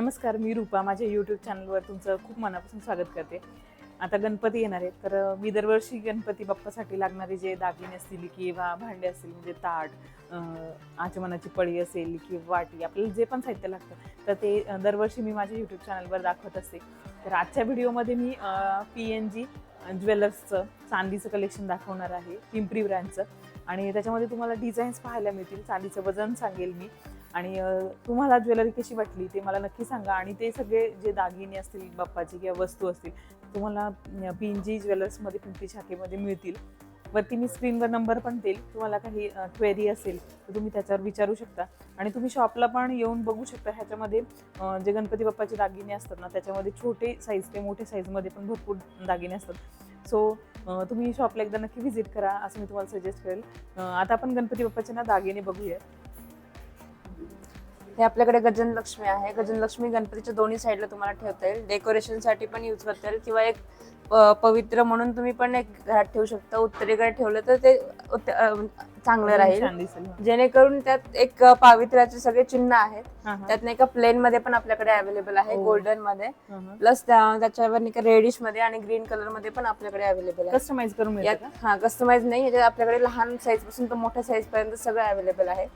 नमस्कार मी रूपा. माझ्या यूट्यूब चॅनलवर तुमचं खूप मनापासून स्वागत करते. आता गणपती येणार आहेत तर मी दरवर्षी गणपती बाप्पासाठी लागणारे जे दागिने असतील किंवा भांडे असतील म्हणजे ताट आचमनाची पळी असेल किंवा वाटी आपल्याला जे पण साहित्य लागतं तर ते दरवर्षी मी माझ्या यूट्यूब चॅनलवर दाखवत असते. तर आजच्या व्हिडिओमध्ये मी पी एन जी ज्वेलर्सचं चांदीचं कलेक्शन दाखवणार आहे पिंपरी ब्रँडचं. आणि त्याच्यामध्ये तुम्हाला डिझाईन्स पाहायला मिळतील. चांदीचं वजन सांगेल मी. आणि तुम्हाला ज्वेलरी कशी वाटली ते मला नक्की सांगा. आणि ते सगळे जे दागिने असतील बाप्पाचे किंवा वस्तू असतील तुम्हाला पी एन जी ज्वेलर्समध्ये पिंपरी शाखेमध्ये मिळतील. वरती मी स्क्रीनवर नंबर पण देईल. तुम्हाला काही क्वेरी असेल तर तुम्ही त्याच्यावर विचारू शकता. आणि तुम्ही शॉपला पण येऊन बघू शकता. ह्याच्यामध्ये जे गणपती बाप्पाचे दागिने असतात ना त्याच्यामध्ये छोटे साईज ते मोठे साईजमध्ये पण भरपूर दागिने असतात. सो तुम्ही शॉपला एकदा नक्की व्हिजिट करा असं मी तुम्हाला सजेस्ट करेल. आता आपण गणपती बाप्पाचे ना दागिने बघूया हे आपल्याकडे गजनलक्ष्मी आहे. गजनलक्ष्मी गणपतीच्या दोन्ही साईडला तुम्हाला ठेवता येईल. डेकोरेशनसाठी पण यूज करता येईल किंवा एक पवित्र म्हणून तुम्ही पण एक घरात ठेवू शकता. उत्तरेकडे ठेवलं तर ते चांगलं राहील. हा. जेणेकरून त्यात एक पावित्र्याचे सगळे चिन्ह आहेत. त्यात नाही का प्लेन मध्ये पण आपल्याकडे अवेलेबल आहे. गोल्डनमध्ये. हा, हा. प्लस त्याच्यावर नाही का रेडिशमध्ये आणि ग्रीन कलरमध्ये पण आपल्याकडे अवेलेबल आहे. कस्टमाइज करून हा कस्टमाइज नाही. आपल्याकडे लहान साईजपासून तर मोठ्या साईज पर्यंत सगळं अवेलेबल आहे.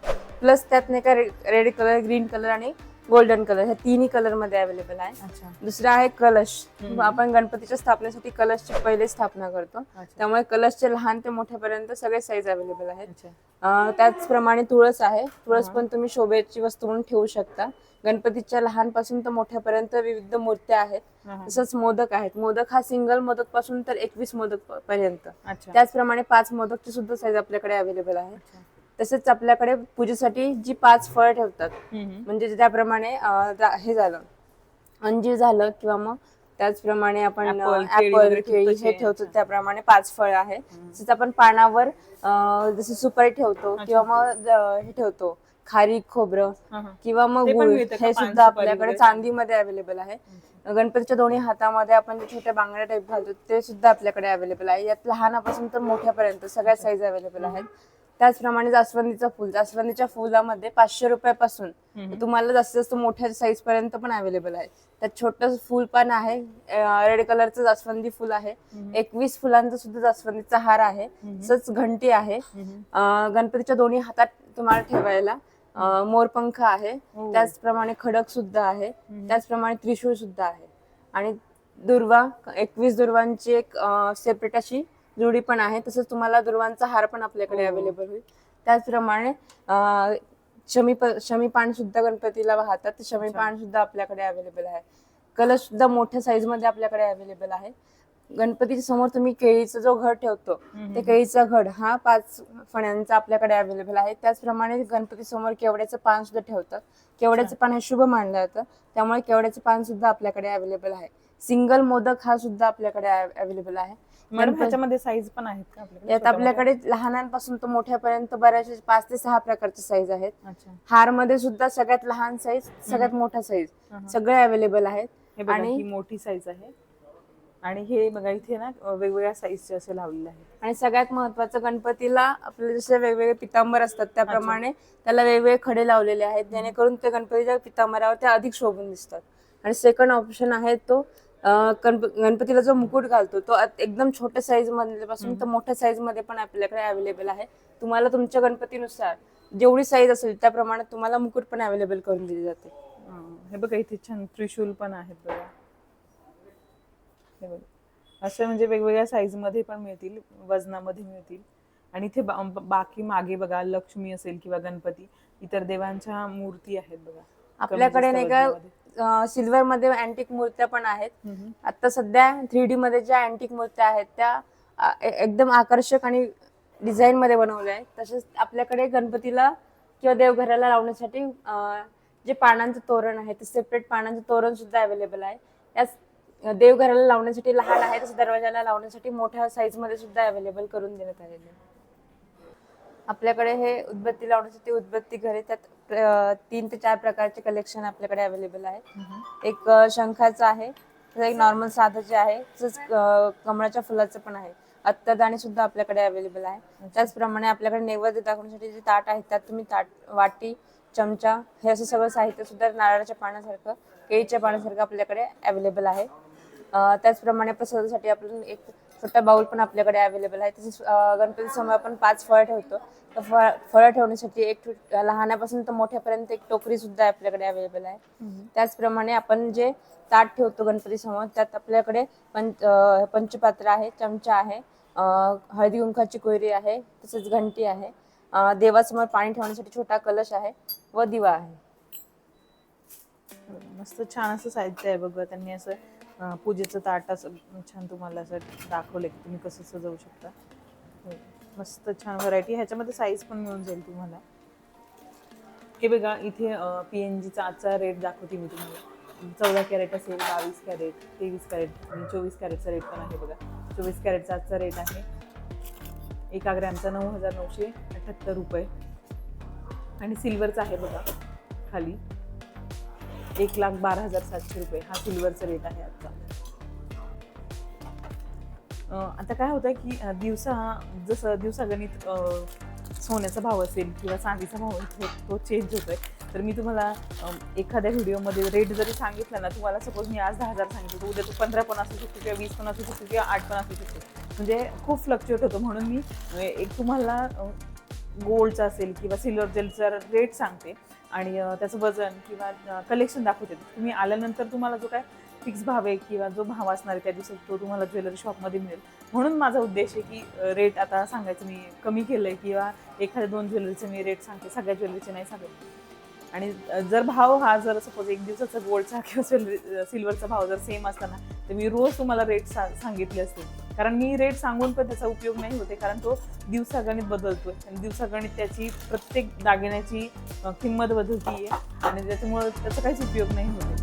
प्लस त्यात नाही का रेड कलर ग्रीन कलर आणि गोल्डन कलर ह्या तिन्ही कलरमध्ये अवेलेबल आहे दुसरा आहे कलश. आपण गणपतीच्या स्थापनेसाठी कलशची पहिले स्थापना करतो. त्यामुळे कलशचे लहान ते मोठ्यापर्यंत सगळे साईज अवेलेबल आहेत. त्याचप्रमाणे तुळस आहे. तुळस. पण तुम्ही शोभेची वस्तू म्हणून ठेवू शकता. गणपतीच्या लहानपासून तर मोठ्यापर्यंत विविध मूर्त्या आहेत. तसंच मोदक आहेत. मोदक हा सिंगल मोदकपासून तर एकवीस मोदक पर्यंत त्याचप्रमाणे पाच मोदकची सुद्धा साईज आपल्याकडे अवेलेबल आहे. तसेच आपल्याकडे पूजेसाठी जी पाच फळ ठेवतात. म्हणजे त्याप्रमाणे हे झालं अंजीर झालं किंवा मग त्याचप्रमाणे आपण ऍपल केळी हे. ठेवतो त्याप्रमाणे पाच फळ आहे. तसेच आपण पानावर जसं सुपारी ठेवतो. किंवा मग हे ठेवतो खारीक खोबरं. किंवा मग गुळ? हे सुद्धा आपल्याकडे? चांदीमध्ये अवेलेबल आहे गणपतीच्या दोन्ही हातामध्ये आपण जे छोट्या बांगड्या टाईप घालतो ते सुद्धा आपल्याकडे अवेलेबल आहे यात लहानापासून तर मोठ्यापर्यंत सगळ्या साईज अवेलेबल आहेत त्याचप्रमाणे जास्वंदीचं फुल. जास्वंदीच्या फुलामध्ये पाचशे रुपयापासून. तुम्हाला जास्तीत जास्त मोठ्या साईज पर्यंत पण अवेलेबल आहे. त्यात छोटं फुल पण आहे. रेड कलरचं जास्वंदी फुल आहे. एकवीस फुलांचा सुद्धा जास्वंदीचा हार आहे. तसंच घंटी आहे. गणपतीच्या दोन्ही हातात तुम्हाला ठेवायला मोरपंख आहे. हो. त्याचप्रमाणे खडक सुद्धा आहे. त्याचप्रमाणे त्रिशूळ सुद्धा आहे. आणि दुर्वा एकवीस दुर्वांची एक सेपरेट अशी जोडी पण आहे तसंच तुम्हाला दुर्वांचा हार पण आपल्याकडे हो. अवेलेबल होईल. त्याचप्रमाणे शमी शमी पान सुद्धा गणपतीला वाहतात शमी. पान सुद्धा आपल्याकडे अवेलेबल आहे. कलश सुद्धा मोठ्या साईजमध्ये आपल्याकडे अवेलेबल आहे. गणपतीच्या समोर तुम्ही केळीचा जो घड ठेवतो. ते केळीचा घड हा पाच फण्यांचा आपल्याकडे अवेलेबल आहे. त्याचप्रमाणे गणपती समोर केवड्याचं पान सुद्धा ठेवतात. केवड्याचं पान हे शुभ मानलं जातं. त्यामुळे केवड्याचं पान सुद्धा आपल्याकडे अवेलेबल आहे. सिंगल मोदक हा सुद्धा आपल्याकडे अवेलेबल आहे. मॅडम ह्याच्यामध्ये साईज पण आहेत का आपल्याकडे? यात आपल्याकडे लहानांपासून तर मोठ्यापर्यंत बऱ्याचशा पाच ते सहा प्रकारचे साईज आहेत? अच्छा. हारमध्ये सुद्धा सगळ्यात लहान साईज सगळ्यात. मोठा साईज हा. सगळे अवेलेबल आहेत. हे बघा आणि- ही मोठी साईज आहे. आणि हे बघा इथे ना अ, वेगवेगळ्या साईजचे असे लावलेले आहेत. आणि सगळ्यात महत्वाचं गणपतीला आपले जसे वेगवेगळे पितांबर असतात त्याप्रमाणे त्याला वेगवेगळे खडे लावलेले आहेत जेणेकरून ते गणपतीच्या पितांबरावर ते अधिक शोभून दिसतात. आणि सेकंड ऑप्शन आहे तो गणप- गणपतीला जो मुकुट घालतो तो एकदम छोट्या साईज मधल्यापासून तर. मोठ्या साईजमध्ये पण आपल्याकडे अवेलेबल आहे. तुम्हाला तुमच्या गणपतीनुसार जेवढी साईज असेल त्याप्रमाणे तुम्हाला मुकुट पण अवेलेबल करून दिली जाते. हे बघा इथे छान त्रिशूल पण आहेत बघा. हे बघा. असे म्हणजे वेगवेगळ्या साईजमध्ये पण मिळतील वजनामध्ये मिळतील. आणि इथे बा- बाकी मागे बघा लक्ष्मी असेल किंवा गणपती इतर देवांच्या मूर्ती आहेत बघा. आपल्याकडे नाही का. सिल्वर मध्ये अँटिक मूर्त्या पण आहेत. आता सध्या थ्री डी मध्ये ज्या अँटिक मूर्त्या आहेत त्या एकदम आकर्षक आणि डिझाईन मध्ये बनवल्या आहेत. तसेच आपल्याकडे गणपतीला किंवा देवघराला लावण्यासाठी जे पानांचं तोरण आहे ते सेपरेट पानांचं तोरण सुद्धा अवेलेबल आहे. याच देवघराला लावण्यासाठी लहान आहे तसं दरवाजाला लावण्यासाठी मोठ्या साईजमध्ये सुद्धा अवेलेबल करून देण्यात आलेले आहे. आपल्याकडे हे उदबत्ती लावण्यासाठी उदबत्ती घरे त्यात तीन ते चार प्रकारचे कलेक्शन आपल्याकडे अवेलेबल आहे. एक शंखाचं आहे एक नॉर्मल साधं जे आहे तसंच कमळाच्या फुलाचं पण आहे. अत्तदाणी सुद्धा आपल्याकडे अवेलेबल आहे. त्याचप्रमाणे आपल्याकडे नैवेद्य दाखवण्यासाठी जे ताट आहेत त्यात तुम्ही ताट वाटी चमचा हे असं सगळं साहित्य सुद्धा नारळाच्या पाण्यासारखं केळीच्या पाण्यासारखं आपल्याकडे अवेलेबल आहे. त्याचप्रमाणे प्रसादासाठी आपण एक छोटा बाउल पण आपल्याकडे अवेलेबल आहे. तसेच गणपती समोर आपण पाच फळं ठेवतो. तर फळ फळं ठेवण्यासाठी एक लहानापासून तर मोठ्यापर्यंत एक टोकरी सुद्धा आपल्याकडे अवेलेबल आहे. त्याचप्रमाणे आपण जे ताट ठेवतो गणपती समोर त्यात आपल्याकडे पंच पंचपात्र आहे चमचा आहे हळदी कुंकाची कोयरी आहे तसेच घंटी आहे देवासमोर पाणी ठेवण्यासाठी छोटा कलश आहे व दिवा आहे. मस्त छान असं साहित्य आहे बघा त्यांनी असं पूजेचं ताट असं छान तुम्हाला असं दाखवलं की तुम्ही कसं सजवू शकता. हो, मस्त छान व्हरायटी ह्याच्यामध्ये साईज पण मिळून जाईल तुम्हाला. हे बघा इथे पी एन जीचा आजचा रेट दाखवते मी तुम्हाला. चौदा कॅरेट असेल बावीस कॅरेट तेवीस कॅरेट आणि चोवीस कॅरेटचा रेट पण आहे बघा. चोवीस कॅरेटचा आजचा रेट आहे एका ग्रॅमचा नऊ हजार नऊशे अठ्ठ्याहत्तर रुपये. आणि सिल्वरचा आहे बघा खाली. एक लाख बारा हजार सातशे रुपये. हा सिल्वरचा रेट आहे आजचा. आता काय होतं की दिवसा जसं दिवसागणित गणित सोन्याचा भाव असेल किंवा चांदीचा भाव तो तो चेंज होतोय. तर मी तुम्हाला एखाद्या व्हिडिओमध्ये रेट जरी सांगितला ना तुम्हाला सपोज मी आज दहा हजार सांगितलं तर उद्या तो पंधरा पण असू शकतो किंवा वीस पण असू शकतो किंवा आठ पण असू शकतो. म्हणजे खूप फ्लक्च्युएट होतो. म्हणून मी एक तुम्हाला गोल्डचा असेल किंवा सिल्वर जेलचा रेट सांगते. आणि त्याचं वजन किंवा कलेक्शन दाखवते. तुम्ही आल्यानंतर तुम्हाला जो काय फिक्स भाव आहे किंवा जो भाव असणार आहे त्या दिवसात तो तुम्हाला ज्वेलरी शॉपमध्ये मिळेल. म्हणून माझा उद्देश आहे की रेट आता सांगायचं मी कमी केलं आहे किंवा एखाद्या दोन ज्वेलरीचे मी रेट सांगते सगळ्या ज्वेलरीचे नाही सांगत. आणि जर भाव हा जर सपोज एक दिवसाचा गोल्डचा किंवा सिल्वर सिल्वरचा भाव जर सेम असताना तर मी रोज तुम्हाला रेट सा सांगितले असते. कारण मी रेट सांगून पण त्याचा उपयोग नाही होते कारण तो दिवसागणित आहे आणि दिवसागणित त्याची प्रत्येक दागिन्याची किंमत बदलती आहे आणि त्याच्यामुळं त्याचा काहीच उपयोग नाही होते.